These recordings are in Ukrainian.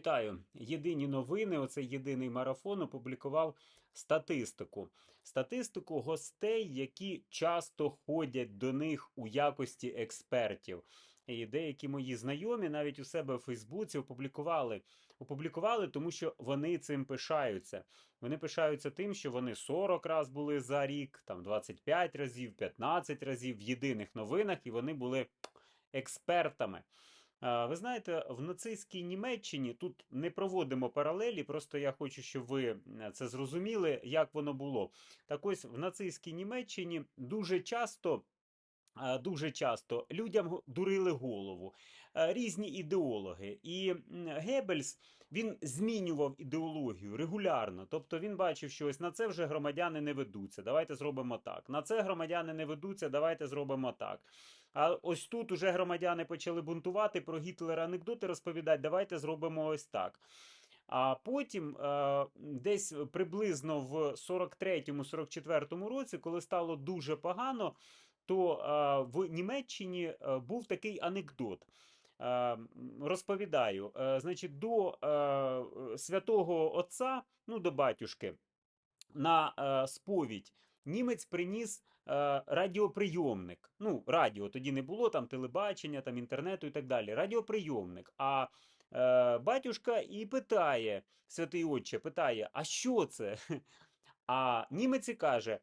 Вітаю! Єдині новини. Оцей єдиний марафон опублікував статистику. Статистику гостей, які часто ходять до них у якості експертів. І деякі мої знайомі навіть у себе в Фейсбуці опублікували. Опублікували, тому що вони цим пишаються. Вони пишаються тим, що вони 40 разів були за рік, там 25 разів, 15 разів в єдиних новинах, і вони були експертами. Ви знаєте, в нацистській Німеччині тут не проводимо паралелі, просто я хочу, щоб ви це зрозуміли, як воно було. Так ось в нацистській Німеччині дуже часто. А, Дуже часто людям дурили голову е, різні ідеологи. І Геббельс він змінював ідеологію регулярно. Тобто він бачив, що ось на це вже громадяни не ведуться. Давайте зробимо так. На це громадяни не ведуться, давайте зробимо так. А ось тут уже громадяни почали бунтувати про Гітлера анекдоти розповідати. Давайте зробимо ось так. А потім, е, десь приблизно в 43-44 році, коли стало дуже погано, то в Німеччині е, був такий анекдот. Е, Розповідаю, Е, значить, до святого Отця, ну до батюшки, на сповідь німець приніс радіоприйомник. Ну, радіо тоді не було, там телебачення, там інтернету і так далі. Радіоприйомник. А батюшка і питає, святий отче, питає: а що це? А німець і каже: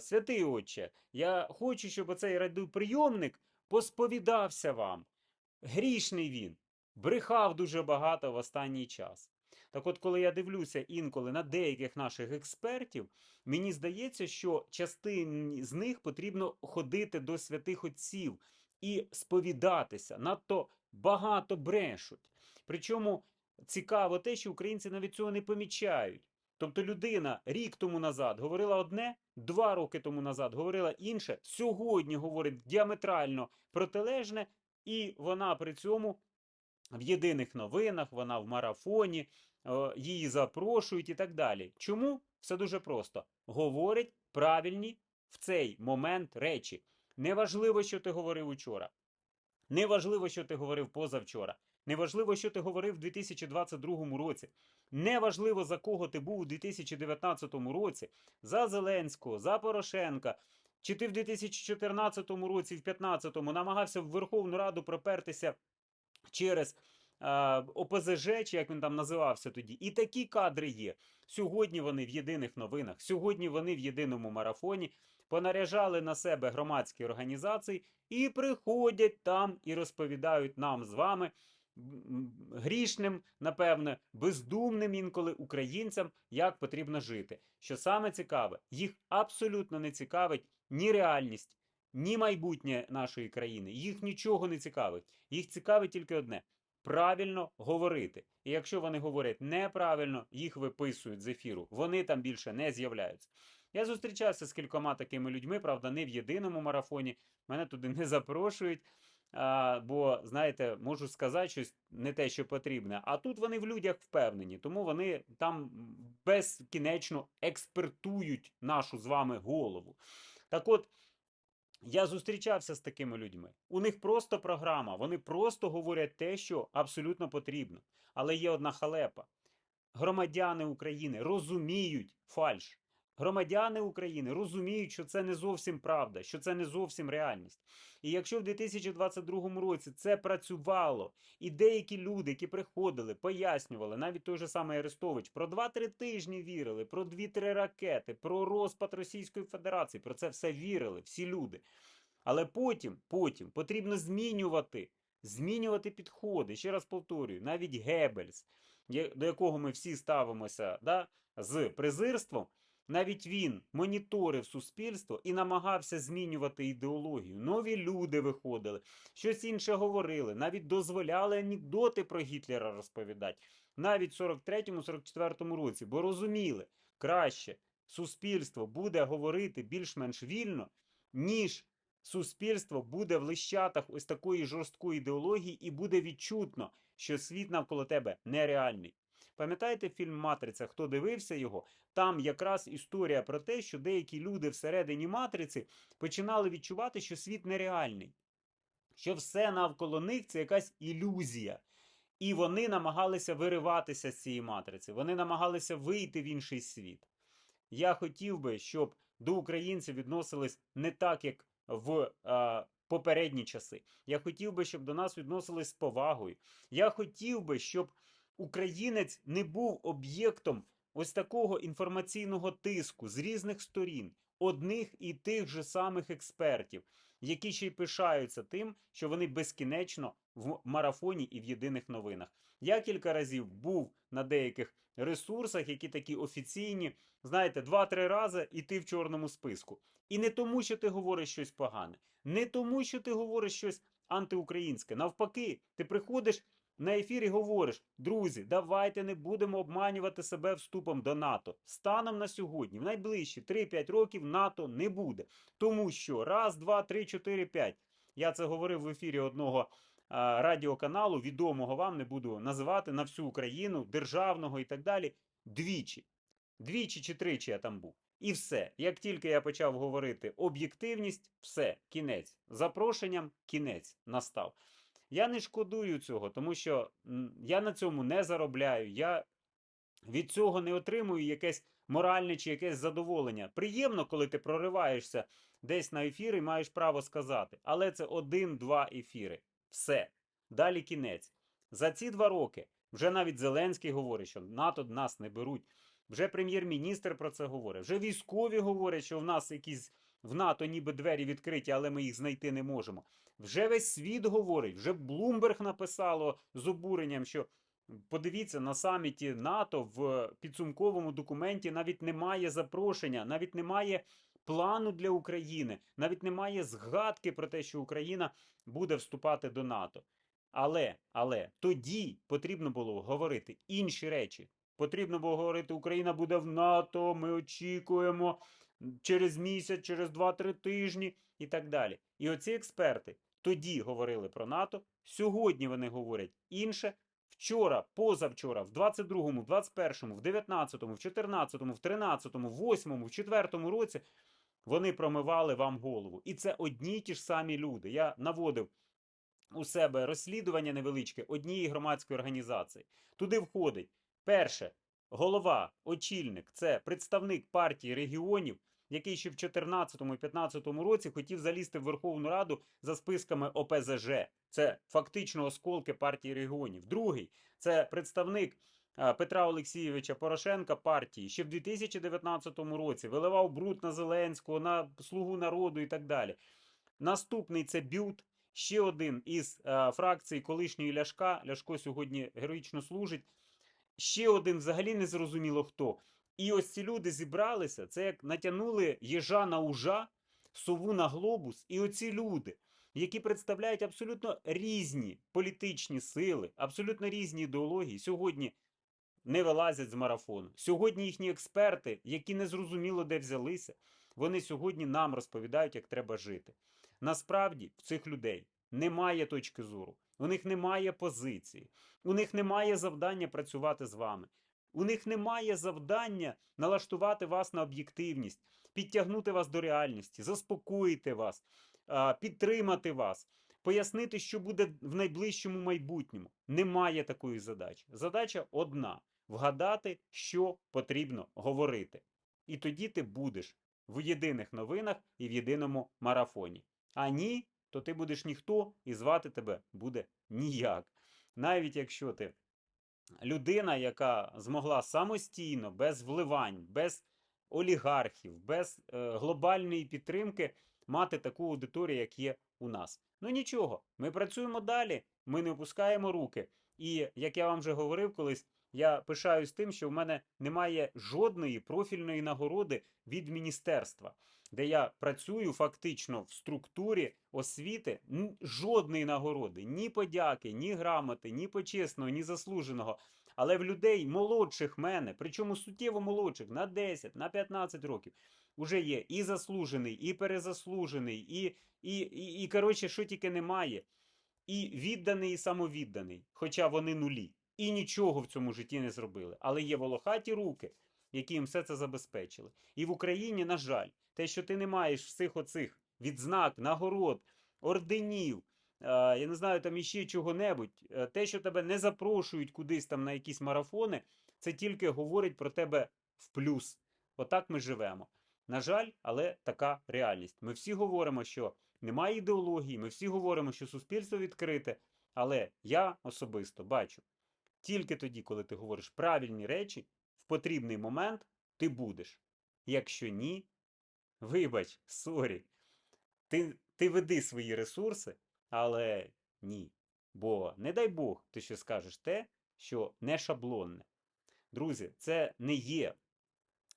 Святий отче, я хочу, щоб оцей радіоприйомник посповідався вам. Грішний він, брехав дуже багато в останній час. Так от, коли я дивлюся інколи на деяких наших експертів, мені здається, що частині з них потрібно ходити до святих отців і сповідатися. Надто багато брешуть. Причому цікаво те, що українці навіть цього не помічають. Тобто людина рік тому назад говорила одне, два роки тому назад говорила інше, сьогодні говорить діаметрально протилежне, і вона при цьому в єдиних новинах, вона в марафоні, її запрошують і так далі. Чому? Все дуже просто. Говорить правильні в цей момент речі. Неважливо, що ти говорив учора. Неважливо, що ти говорив позавчора. Неважливо, що ти говорив у 2022 році. Неважливо, за кого ти був у 2019 році, за Зеленського, за Порошенка. Чи ти в 2014 році, в 2015 намагався в Верховну Раду пропертися через е, ОПЗЖ, чи як він там називався тоді. І такі кадри є. Сьогодні вони в єдиних новинах, сьогодні вони в єдиному марафоні понаряжали на себе громадські організації і приходять там і розповідають нам з вами. Грішним, напевне, бездумним інколи українцям, як потрібно жити. Що саме цікаве, їх абсолютно не цікавить ні реальність, ні майбутнє нашої країни. Їх нічого не цікавить. Їх цікавить тільки одне правильно говорити. І якщо вони говорять неправильно, їх виписують з ефіру. Вони там більше не з'являються. Я зустрічався з кількома такими людьми, правда, не в єдиному марафоні. Мене туди не запрошують. А, бо, знаєте, можу сказати щось не те, що потрібне. А тут вони в людях впевнені, тому вони там безкінечно експертують нашу з вами голову. Так от, я зустрічався з такими людьми. У них просто програма, вони просто говорять те, що абсолютно потрібно. Але є одна халепа. Громадяни України розуміють фальш. Громадяни України розуміють, що це не зовсім правда, що це не зовсім реальність. І якщо в 2022 році це працювало, і деякі люди, які приходили, пояснювали, навіть той же самий Арестович, про 2-3 тижні вірили, про 2-3 ракети, про розпад Російської Федерації, про це все вірили, всі люди. Але потім, потім потрібно змінювати, змінювати підходи. Ще раз повторюю, навіть Геббельс, до якого ми всі ставимося да, з презирством, навіть він моніторив суспільство і намагався змінювати ідеологію. Нові люди виходили, щось інше говорили, навіть дозволяли анекдоти про Гітлера розповідати. Навіть в 43-44 році, бо розуміли, краще суспільство буде говорити більш-менш вільно, ніж суспільство буде в лищатах ось такої жорсткої ідеології, і буде відчутно, що світ навколо тебе нереальний. Пам'ятаєте фільм Матриця? Хто дивився його? Там якраз історія про те, що деякі люди всередині матриці починали відчувати, що світ нереальний, що все навколо них це якась ілюзія. І вони намагалися вириватися з цієї матриці, вони намагалися вийти в інший світ. Я хотів би, щоб до українців відносились не так, як в е, попередні часи. Я хотів би, щоб до нас відносились з повагою. Я хотів би, щоб українець не був об'єктом ось такого інформаційного тиску з різних сторін, одних і тих же самих експертів, які ще й пишаються тим, що вони безкінечно в марафоні і в єдиних новинах. Я кілька разів був на деяких ресурсах, які такі офіційні, знаєте, два-три рази і ти в чорному списку. І не тому, що ти говориш щось погане, не тому, що ти говориш щось антиукраїнське. Навпаки, ти приходиш на ефір і говориш: друзі, давайте не будемо обманювати себе вступом до НАТО. Станом на сьогодні, в найближчі 3-5 років НАТО не буде. Тому що раз, два, три, чотири, п'ять. Я це говорив в ефірі одного а, радіоканалу, відомого вам не буду називати на всю Україну, державного і так далі. Двічі. Двічі чи тричі я там був. І все. Як тільки я почав говорити об'єктивність, все, кінець. Запрошенням кінець настав. Я не шкодую цього, тому що я на цьому не заробляю. Я від цього не отримую якесь моральне чи якесь задоволення. Приємно, коли ти прориваєшся десь на ефір і маєш право сказати. Але це один-два ефіри. Все. Далі кінець. За ці два роки вже навіть Зеленський говорить, що НАТО нас не беруть. Вже прем'єр-міністр про це говорить. Вже військові говорять, що в нас якісь в НАТО ніби двері відкриті, але ми їх знайти не можемо. Вже весь світ говорить, вже Блумберг написало з обуренням, що подивіться на саміті НАТО в підсумковому документі навіть немає запрошення, навіть немає плану для України, навіть немає згадки про те, що Україна буде вступати до НАТО. Але, але тоді потрібно було говорити інші речі. Потрібно було говорити, Україна буде в НАТО, ми очікуємо через місяць, через 2-3 тижні і так далі. І оці експерти тоді говорили про НАТО, сьогодні вони говорять інше. Вчора, позавчора, в 22-му, в 21-му, в 19-му, в 14-му, в 13-му, в 8-му, в 4-му році вони промивали вам голову. І це одні й ті ж самі люди. Я наводив у себе розслідування невеличке однієї громадської організації. Туди входить перше, голова, очільник це представник партії регіонів, який ще в 2014 і 2015 році хотів залізти в Верховну Раду за списками ОПЗЖ. Це фактично осколки партії регіонів. Другий це представник Петра Олексійовича Порошенка партії ще в 2019 році виливав бруд на Зеленського, на слугу народу і так далі. Наступний це Бют, ще один із а, фракцій колишньої Ляшка. Ляшко сьогодні героїчно служить. Ще один взагалі не зрозуміло хто. І ось ці люди зібралися, це як натягнули їжа на ужа, сову на глобус, і оці люди, які представляють абсолютно різні політичні сили, абсолютно різні ідеології, сьогодні не вилазять з марафону. Сьогодні їхні експерти, які не зрозуміло де взялися, вони сьогодні нам розповідають, як треба жити. Насправді в цих людей немає точки зору, у них немає позиції, у них немає завдання працювати з вами. У них немає завдання налаштувати вас на об'єктивність, підтягнути вас до реальності, заспокоїти вас, підтримати вас, пояснити, що буде в найближчому майбутньому. Немає такої задачі. Задача одна вгадати, що потрібно говорити. І тоді ти будеш в єдиних новинах і в єдиному марафоні. А ні, то ти будеш ніхто і звати тебе буде ніяк. Навіть якщо ти людина, яка змогла самостійно, без вливань, без олігархів, без е, глобальної підтримки мати таку аудиторію, як є у нас. Ну нічого, ми працюємо далі, ми не опускаємо руки. І як я вам вже говорив колись, я пишаюсь тим, що в мене немає жодної профільної нагороди від міністерства, де я працюю фактично в структурі освіти. Жодної нагороди, ні подяки, ні грамоти, ні почесного, ні заслуженого. Але в людей молодших мене, причому суттєво молодших, на 10, на 15 років, уже є і заслужений, і перезаслужений, і, і, і, і коротше, що тільки немає. І відданий, і самовідданий, хоча вони нулі. І нічого в цьому житті не зробили. Але є волохаті руки, які їм все це забезпечили. І в Україні, на жаль, те, що ти не маєш всіх оцих відзнак, нагород, орденів, я не знаю, там іще чого-небудь. Е, Те, що тебе не запрошують кудись там на якісь марафони, це тільки говорить про тебе в плюс. Отак ми живемо. На жаль, але така реальність. Ми всі говоримо, що немає ідеології, ми всі говоримо, що суспільство відкрите. Але я особисто бачу, тільки тоді, коли ти говориш правильні речі, в потрібний момент ти будеш. Якщо ні, вибач, сорі, ти, ти веди свої ресурси, але ні. Бо, не дай Бог, ти ще скажеш те, що не шаблонне. Друзі, це не є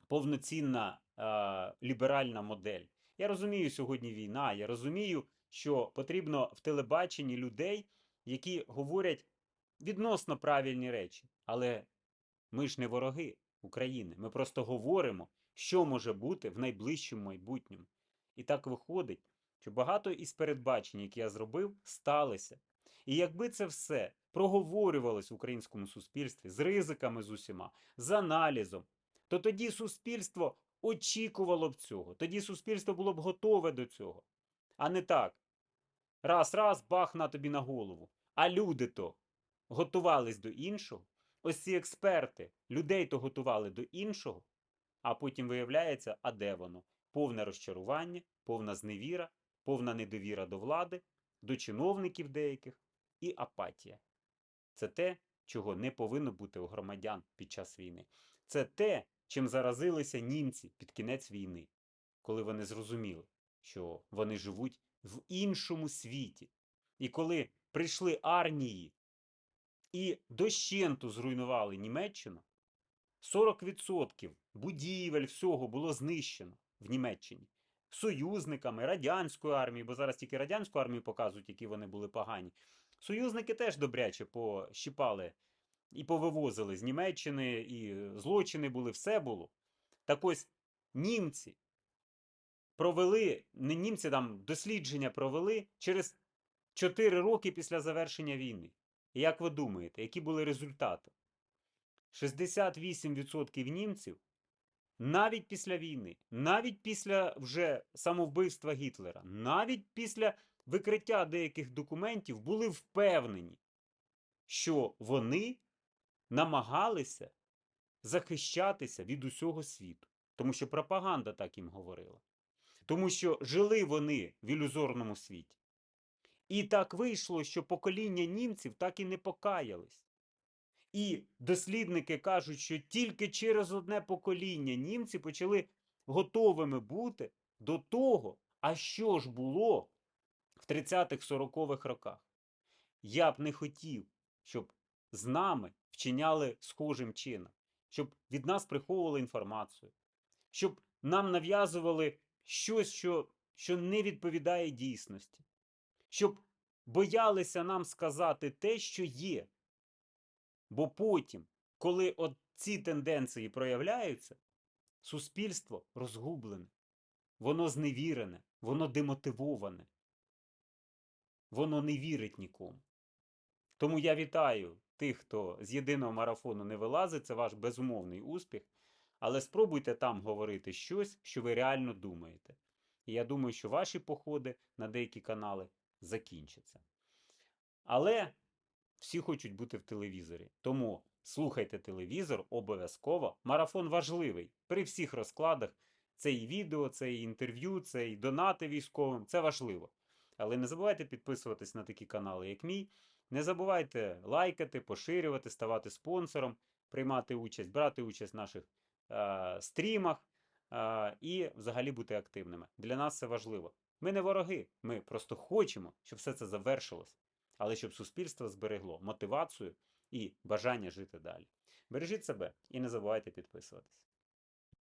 повноцінна е, ліберальна модель. Я розумію, сьогодні війна, я розумію, що потрібно в телебаченні людей, які говорять відносно правильні речі. Але ми ж не вороги України. Ми просто говоримо, що може бути в найближчому майбутньому. І так виходить, що багато із передбачень, які я зробив, сталися. І якби це все проговорювалось в українському суспільстві з ризиками з усіма, з аналізом, то тоді суспільство очікувало б цього, тоді суспільство було б готове до цього. А не так. Раз, раз, бах на тобі на голову. А люди то готувались до іншого. Ось ці експерти людей то готували до іншого, а потім виявляється, а де воно? Повне розчарування, повна зневіра, повна недовіра до влади, до чиновників деяких і апатія. Це те, чого не повинно бути у громадян під час війни. Це те, чим заразилися німці під кінець війни, коли вони зрозуміли, що вони живуть в іншому світі. І коли прийшли армії і дощенту зруйнували Німеччину, 40% будівель всього було знищено в Німеччині союзниками радянської армії, бо зараз тільки радянську армію показують, які вони були погані. Союзники теж добряче пощипали і повивозили з Німеччини, і злочини були, все було. Так ось німці провели, не німці там дослідження провели через 4 роки після завершення війни. І як ви думаєте, які були результати? 68% німців навіть після війни, навіть після вже самовбивства Гітлера, навіть після викриття деяких документів були впевнені, що вони намагалися захищатися від усього світу. Тому що пропаганда так їм говорила. Тому що жили вони в ілюзорному світі. І так вийшло, що покоління німців так і не покаялись. І дослідники кажуть, що тільки через одне покоління німці почали готовими бути до того, а що ж було в 30-х-40-х роках. Я б не хотів, щоб з нами вчиняли схожим чином, щоб від нас приховували інформацію, щоб нам нав'язували щось, що, що не відповідає дійсності, щоб боялися нам сказати те, що є. Бо потім, коли от ці тенденції проявляються, суспільство розгублене, воно зневірене, воно демотивоване, воно не вірить нікому. Тому я вітаю тих, хто з єдиного марафону не вилазить, це ваш безумовний успіх. Але спробуйте там говорити щось, що ви реально думаєте. І я думаю, що ваші походи на деякі канали закінчаться. Але всі хочуть бути в телевізорі. Тому слухайте телевізор обов'язково. Марафон важливий при всіх розкладах. Це і відео, це і інтерв'ю, це і донати військовим. Це важливо. Але не забувайте підписуватись на такі канали, як мій. Не забувайте лайкати, поширювати, ставати спонсором, приймати участь, брати участь в наших е, стрімах е, і взагалі бути активними. Для нас це важливо. Ми не вороги, ми просто хочемо, щоб все це завершилось але щоб суспільство зберегло мотивацію і бажання жити далі. Бережіть себе і не забувайте підписуватись.